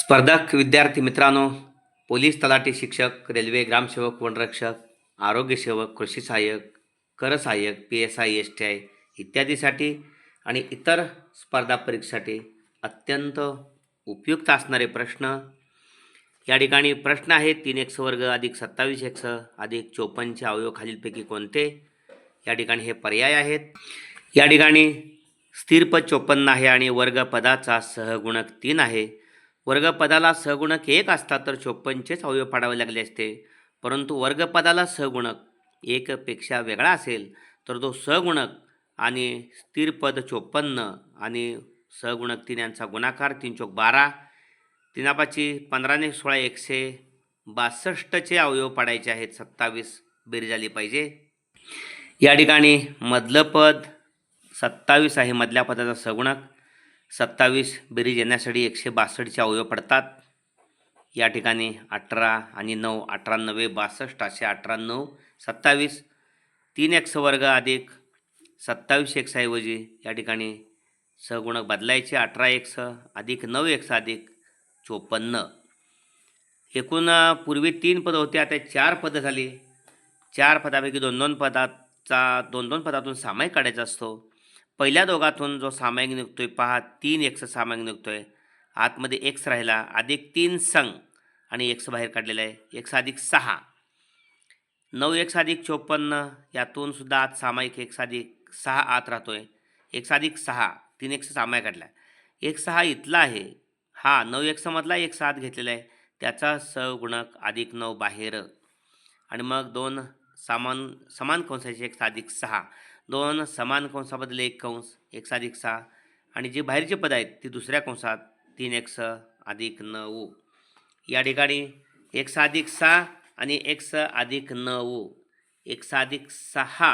स्पर्धक विद्यार्थी मित्रांनो पोलीस तलाठी शिक्षक रेल्वे ग्रामसेवक वनरक्षक आरोग्यसेवक कृषी सहाय्यक कर सहाय्यक P S I S T I इत्यादीसाठी आणि इतर स्पर्धा परीक्षेसाठी अत्यंत उपयुक्त असणारे प्रश्न. या ठिकाणी प्रश्न आहेत तीन एक वर्ग अधिक सत्तावीस एक्स अधिक चोपन्नचे अवयव खालीलपैकी कोणते? या ठिकाणी हे पर्याय आहेत. या ठिकाणी स्थिरपद चोपन्न आहे आणि वर्गपदाचा सहगुणक तीन आहे. वर्गपदाला सहगुणक एक असतात तर चोपन्नचेच अवयव पाडावे लागले असते. परंतु वर्गपदाला सहगुणक एकपेक्षा वेगळा असेल तर तो सहगुणक आणि स्थिरपद चोपन्न आणि सहगुणक तीन यांचा गुणाकार तीन चोक बारा तिनापाची पंधराने सोळा एकशे बासष्टचे अवयव पाडायचे आहेत सत्तावीस बेरीज आली पाहिजे. या ठिकाणी मधलं पद सत्तावीस आहे मधल्या पदाचा सगुणक. सत्तावीस बेरीज येण्यासाठी एकशे बासष्टचे अवयव पडतात. या ठिकाणी अठरा आणि नऊ अठरा नव्वे बासष्ट असे अठरा नऊ सत्तावीस तीन एक्स वर्ग अधिक सत्तावीस एक्सऐवजी या ठिकाणी सहगुणक बदलायचे अठरा एक्स अधिक नऊ एक्स अधिक चोपन्न. एकूण पूर्वी तीन पदं होती आता चार पदं झाली. चार पदापैकी दोन दोन पदाचा दोन दोन पदातून सामायिक काढायचा असतो. पहिल्या दोघातून जो सामायिक निघतो आहे पहा तीन एक्स सामायिक निघतो आहे आतमध्ये एक्स राहिला अधिक तीन संघ आणि एक्स बाहेर काढलेला आहे. एक्स अधिक सहा. नऊ एक्स अधिक चोपन्न यातून सुद्धा आत सामायिक एक्स अधिक सहा आत राहतो आहे एक्स अधिक सहा तीन एक्स सामायिक काढला. एक सहा इथला आहे. हा नऊ एक्समधला एक सात घेतलेला आहे. त्याचा सगुणक अधिक नऊ बाहेर. आणि मग दोन सामान समान कंसाचे एक अधिक सहा. दोन समान कंसाबद्दल एक कंस एक अधिक सहा आणि जी बाहेरची पद आहेत ती दुसऱ्या कंसात तीन एक्स अधिक नऊ या ठिकाणी एक्स अधिक सहा आणि एक्स अधिक नऊ एक्स अधिक सहा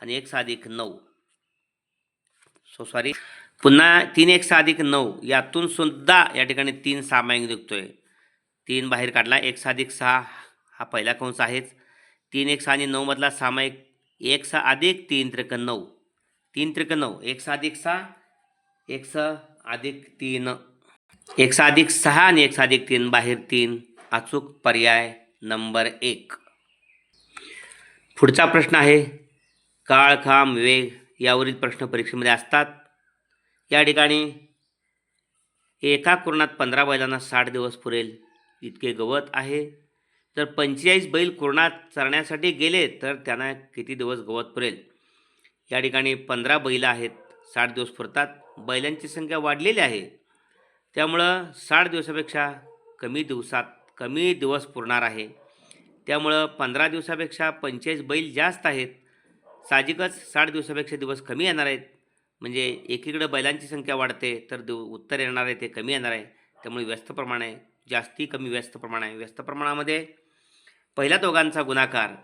आणि एक्स अधिक नऊ. सो सॉरी पुन्हा तीन एक्स अधिक नऊ. यातून सुद्धा या ठिकाणी तीन सामायिक निघतोय. तीन बाहेर काढला एक्स अधिक सहा हा पहिला कंस आहेच. तीन एक्स आणि नऊमधला सामायिक एक सा अधिक तीन त्रिक नऊ. तीन त्रिक नऊ. एक्स अधिक सहा एक सा अधिक तीन. एक्स अधिक सहा आणि एक्स अधिक तीन बाहेर तीन. अचूक पर्याय नंबर एक. पुढचा प्रश्न आहे काळ खांब वेग यावरील प्रश्न परीक्षेमध्ये असतात. या ठिकाणी एका कुरणात पंधरा बैलांना साठ दिवस पुरेल इतके गवत आहे. जर पंचेचाळीस बैल कुरणात चरण्यासाठी गेले तर त्यांना किती दिवस गवत पुरेल? या ठिकाणी पंधरा बैल आहेत. साठ दिवस पुरतात. बैलांची संख्या वाढलेली आहे. त्यामुळं साठ दिवसापेक्षा कमी दिवसात कमी दिवस पुरणार आहे. त्यामुळं पंधरा दिवसापेक्षा पंचेचाळीस बैल जास्त आहेत. साहजिकच साठ दिवसापेक्षा दिवस कमी येणार आहेत. म्हणजे एकीकडं बैलांची संख्या वाढते तर दिव उत्तर येणार आहे ते कमी येणार आहे. त्यामुळे व्यस्त प्रमाण आहे. जास्ती कमी व्यस्त प्रमाण आहे व्यस्त प्रमाणामध्ये पहिल्या दोघांचा गुणाकार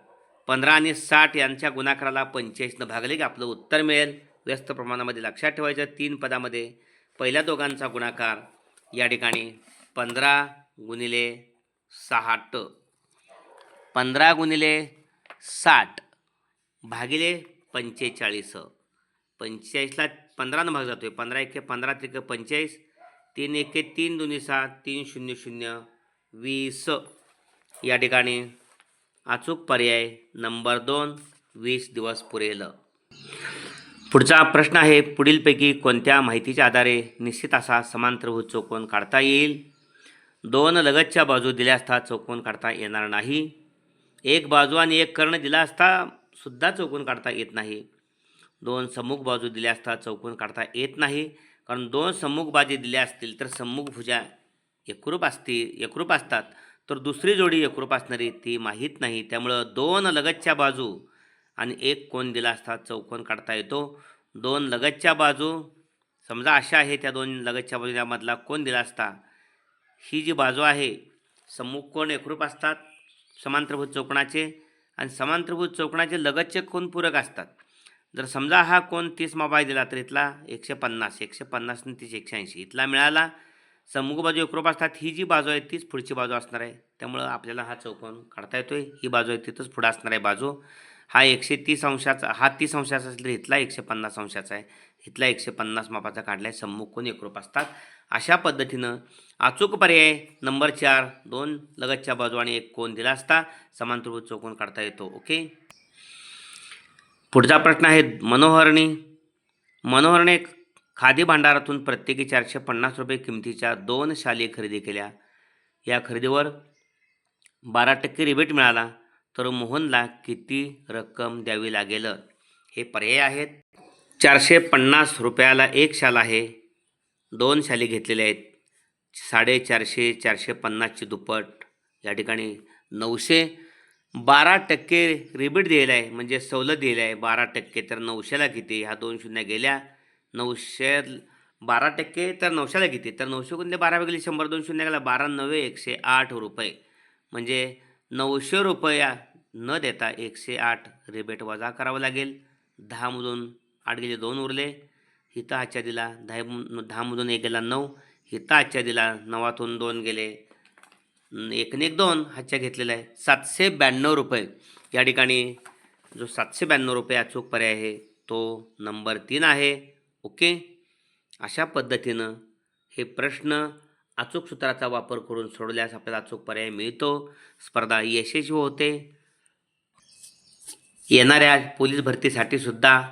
पंधरा आणि साठ यांच्या गुणाकाराला पंचेचाळीसनं भागले की आपलं उत्तर मिळेल. व्यस्त प्रमाणामध्ये लक्षात ठेवायचं. तीन पदामध्ये पहिल्या दोघांचा गुणाकार या ठिकाणी पंधरा गुणिले साठ. पंधरा गुणिले साठ भागिले पंचेचाळीस. पंचेचाळीसला पंधरानं भाग जातो आहे पंधरा एके पंधरा त्रिके पंचेचाळीस. तीन एके तीन दोन्ही सात तीन शून्य शून्य वीस. या ठिकाणी अचूक पर्याय नंबर दोन वीस दिवस पुरेल. पुढचा प्रश्न आहे पुढीलपैकी कोणत्या माहितीच्या आधारे निश्चित असा समांतरभूत चौकोन काढता येईल? दोन लगतच्या बाजू दिल्या असता चौकोन काढता येणार नाही. एक बाजू आणि एक कर्ण दिला असता सुद्धा चौकोन काढता येत नाही. दोन समुख बाजू दिल्या असता चौकोन काढता येत नाही. कारण दोन सम्मुख बाजू दिल्या असतील तर सम्मुख भुजा एकरूप असती एकरूप असतात. तर दुसरी जोडी एकरूप असणारी ती माहीत नाही. त्यामुळं दोन लगतच्या बाजू आणि एक कोण दिला असता चौकोन काढता येतो. दोन लगतच्या बाजू समजा अशा आहे त्या दोन लगतच्या बाजू यामधला कोण दिला असता ही जी बाजू आहे सम्मुख कोण एकरूप असतात? समांतरभूत चौकणाचे आणि समांतरभूत चौकणाचे लगतचे कोण पूरक असतात? जर समजा हा कोण तीस मोबाईल दिला तर इथला एकशे पन्नास एकशे पन्नास आणि तीस एकशे ऐंशी. इथला मिळाला सम्मुख बाजू एकरूप असतात ही जी बाजू आहे तीच पुढची बाजू असणार आहे. त्यामुळं आपल्याला हा चौकोन काढता येतोय. ही बाजू आहे तिथंच पुढं असणार आहे बाजू. हा एकशे तीस अंशाचा हा तीस अंशाचा असेल तर इथला एकशे पन्नास अंशाचा आहे. इथला एकशे पन्नास मापाचा काढला आहे सम्मुख कोण एकरूप असतात. अशा पद्धतीनं अचूक पर्याय नंबर चार दोन लगतच्या बाजू आणि एक कोण दिला असता समांतरभूत चौकोन काढता येतो. ओके? पुढचा प्रश्न आहे मनोहरणी. मनोहरने खादी भांडारातून प्रत्येकी चारशे पन्नास रुपये किमतीच्या दोन शाली खरेदी केल्या. या खरेदीवर बारा टक्के रिबेट मिळाला तर मोहनला किती रक्कम द्यावी लागेल? हे पर्याय आहेत. चारशे पन्नास रुपयाला एक शाल आहे. दोन शाली घेतलेल्या आहेत. साडेचारशे चारशे पन्नासची दुप्पट. या ठिकाणी नऊशे बारा टक्के रिबीट दिलेलं आहे म्हणजे सवलत दिलेलं आहे. बारा टक्के तर नऊशेला किती? ह्या दोन शून्य गेल्या. नऊशे बारा टक्के तर नऊशेला किती? तर नऊशे गुणले बारा वेगळे शंभर दोन शून्य गेला. बारा नव्हे एकशे आठ रुपये. म्हणजे नऊशे रुपया न देता एकशे आठ रिबेट वजा करावं लागेल. दहामधून आठ गेले दोन उरले. हिता आजच्या दिला दहा दहामधून एक गेला नऊ. हिता आजच्या दिला नवातून दोन गेले. एक ने एक दोन हातच्या घेतलेला आहे. सातशे ब्याण्णव रुपये. या ठिकाणी जो सातशे ब्याण्णव रुपये अचूक पर्याय आहे तो नंबर तीन आहे. ओके? अशा पद्धतीनं हे प्रश्न अचूक सूत्राचा वापर करून सोडल्यास आपल्याला अचूक पर्याय मिळतो. स्पर्धा यशस्वी होते. येणाऱ्या पोलीस भरतीसाठी सुद्धा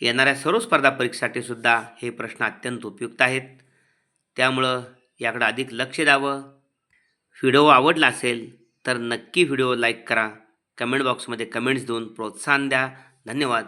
येणाऱ्या सर्व स्पर्धा परीक्षेसाठी सुद्धा हे प्रश्न अत्यंत उपयुक्त आहेत. त्यामुळं याकडं अधिक लक्ष द्यावं. व्हिडिओ आवडला असेल तर नक्की व्हिडिओ लाईक करा. कमेंट बॉक्समध्ये कमेंट्स देऊन प्रोत्साहन द्या. धन्यवाद.